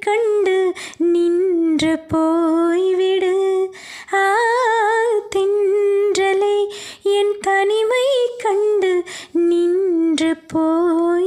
கண்டு நின்று போய்விடு. ஆ தென்றலை என் தனிமை கண்டு நின்று போய்